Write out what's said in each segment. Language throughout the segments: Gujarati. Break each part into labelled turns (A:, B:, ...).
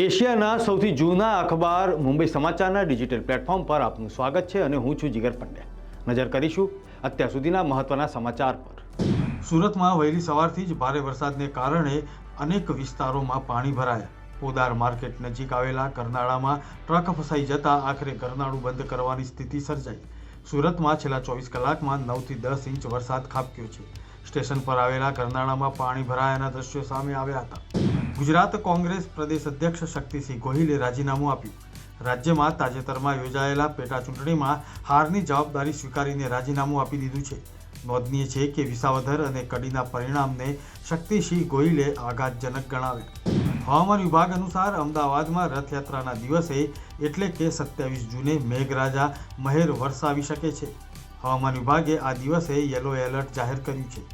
A: એશિયાના સૌથી જૂના અખબાર મુંબઈ સમાચારના ડિજિટલ પ્લેટફોર્મ પર આપનું સ્વાગત છે અને હું છું જીગર પંડ્યા નજર કરીશું અત્યાર સુધીના મહત્વના સમાચાર પર
B: સુરતમાં વહેલી સવારથી જ ભારે વરસાદને કારણે અનેક વિસ્તારોમાં પાણી ભરાયા પોદાર માર્કેટ નજીક આવેલા કરનાળામાં ટ્રક ફસાઈ જતા આખરે કરનાળું બંધ કરવાની સ્થિતિ સર્જાઈ સુરતમાં છેલ્લા ચોવીસ કલાકમાં નવથી દસ ઇંચ વરસાદ ખાબક્યો છે સ્ટેશન પર આવેલા કરનાળામાં પાણી ભરાયાના દ્રશ્યો સામે આવ્યા હતા ગુજરાત કોંગ્રેસ પ્રદેશ અધ્યક્ષ શક્તિસિંહ ગોહિલે રાજીનામું આપ્યું રાજ્યમાં તાજેતરમાં યોજાયેલા પેટા ચૂંટણીમાં હારની જવાબદારી સ્વીકારીને રાજીનામું આપી દીધું છે નોંધનીય છે કે વિસાવધર અને કડીના પરિણામને શક્તિસિંહ ગોહિલે આઘાતજનક ગણાવ્યા હવામાન વિભાગ અનુસાર અમદાવાદમાં રથયાત્રાના દિવસે એટલે કે સત્યાવીસ જૂને મેઘરાજા મહેર વરસાવી શકે છે હવામાન વિભાગે આ દિવસે યલો એલર્ટ જાહેર કર્યું છે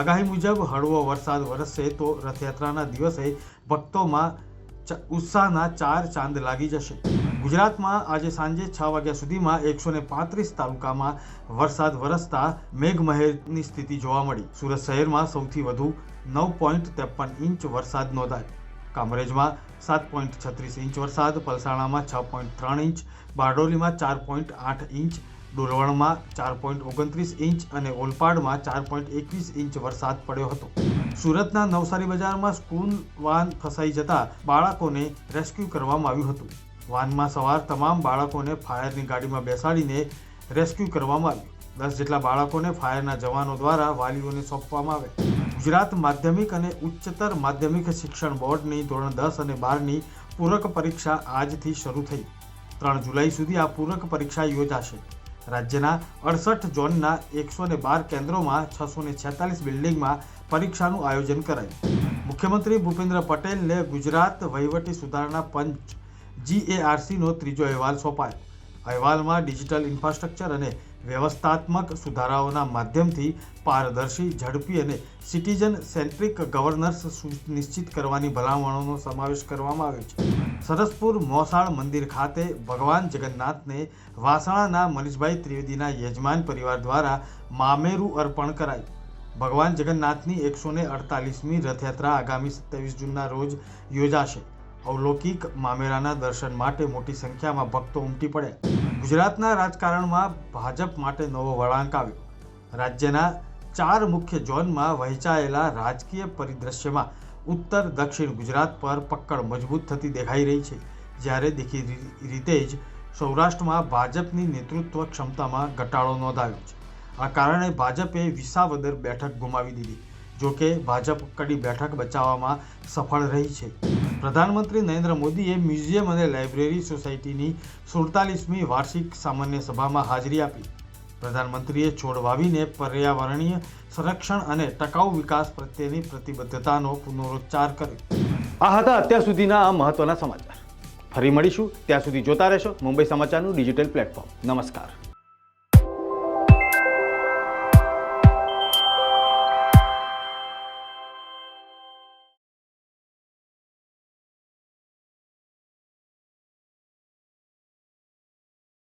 B: આગાહી મુજબ હળવો વરસાદ વરસશે તો રથયાત્રાના દિવસે ભક્તોમાં ઉત્સાહના ચાર ચાંદ લાગી જશે ગુજરાતમાં આજે સાંજે છ વાગ્યા સુધીમાં એકસો પાંત્રીસ તાલુકામાં વરસાદ વરસતા મેઘમહેરની સ્થિતિ જોવા મળી સુરત શહેરમાં સૌથી વધુ નવ પોઈન્ટ ત્રેપન ઇંચ વરસાદ નોંધાયો કામરેજમાં સાત પોઈન્ટ છત્રીસ ઇંચ વરસાદ પલસાણામાં છ પોઈન્ટ ત્રણ ઇંચ બારડોલીમાં ચાર પોઈન્ટ આઠ ઇંચ ડોરવાણમાં ચાર પોઈન્ટ ઓગણત્રીસ ઇંચ અને ઓલપાડમાં ચાર પોઈન્ટ એકવીસ ઇંચ વરસાદ પડ્યો હતો સુરતના નવસારી બજારમાં સ્કૂલ વાન ફસાઈ જતા બાળકોને રેસ્ક્યુ કરવામાં આવ્યું હતું વાનમાં સવાર તમામ બાળકોને ફાયરની ગાડીમાં બેસાડીને રેસ્ક્યુ કરવામાં આવ્યું દસ જેટલા બાળકોને ફાયરના જવાનો દ્વારા વાલીઓને સોંપવામાં આવે ગુજરાત માધ્યમિક અને ઉચ્ચતર માધ્યમિક શિક્ષણ બોર્ડની ધોરણ દસ અને બારની પૂરક પરીક્ષા આજથી શરૂ થઈ ત્રણ જુલાઈ સુધી આ પૂરક પરીક્ષા યોજાશે રાજ્યના અડસઠ ઝોનના એકસો ને બાર કેન્દ્રોમાં છસો ને છેતાલીસ બિલ્ડિંગમાં પરીક્ષાનું આયોજન કરાયું મુખ્યમંત્રી ભૂપેન્દ્ર પટેલને ગુજરાત વહીવટી સુધારણા પંચ જીએઆરસીનો ત્રીજો અહેવાલ સોંપાયો અહેવાલમાં ડિજિટલ ઇન્ફ્રાસ્ટ્રક્ચર અને વ્યવસ્થાત્મક સુધારાઓના માધ્યમથી પારદર્શી ઝડપી અને સિટીઝન સેન્ટ્રિક ગવર્નર્સ સુનિશ્ચિત કરવાની ભલામણોનો સમાવેશ કરવામાં આવ્યો છે સરસપુર મોસાળ મંદિર ખાતે ભગવાન જગન્નાથને વાસણાના મનીષભાઈ ત્રિવેદીના યજમાન પરિવાર દ્વારા મામેરું અર્પણ કરાયું ભગવાન જગન્નાથની એકસો ને અડતાલીસમી રથયાત્રા આગામી સત્યાવીસ જૂનના રોજ યોજાશે અવલૌકિક મામેરાના દર્શન માટે મોટી સંખ્યામાં ભક્તો ઉમટી પડ્યા ગુજરાતના રાજકારણમાં ભાજપ માટે નવો વળાંક આવ્યો રાજ્યના ચાર મુખ્ય ઝોનમાં વહેંચાયેલા રાજકીય પરિદ્રશ્યમાં ઉત્તર દક્ષિણ ગુજરાત પર પકડ મજબૂત થતી દેખાઈ રહી છે જ્યારે દેખી રીતે જ સૌરાષ્ટ્રમાં ભાજપની નેતૃત્વ ક્ષમતામાં ઘટાડો નોંધાયો છે આ કારણે ભાજપે વિસાવદર બેઠક ગુમાવી દીધી જો કે ભાજપ કડી બેઠક બચાવવામાં સફળ રહી છે પ્રધાનમંત્રી નરેન્દ્ર મોદીએ મ્યુઝિયમ અને લાઇબ્રેરી સોસાયટીની સુડતાલીસમી વાર્ષિક સામાન્ય સભામાં હાજરી આપી પ્રધાનમંત્રીએ છોડ વાવીને પર્યાવરણીય સંરક્ષણ અને ટકાઉ વિકાસ પ્રત્યેની પ્રતિબદ્ધતાનો પુનરોચ્ચાર કર્યો
A: આ હતા અત્યાર સુધીના આ મહત્વના સમાચાર ફરી મળીશું ત્યાં સુધી જોતા રહેશો મુંબઈ સમાચારનું ડિજિટલ પ્લેટફોર્મ નમસ્કાર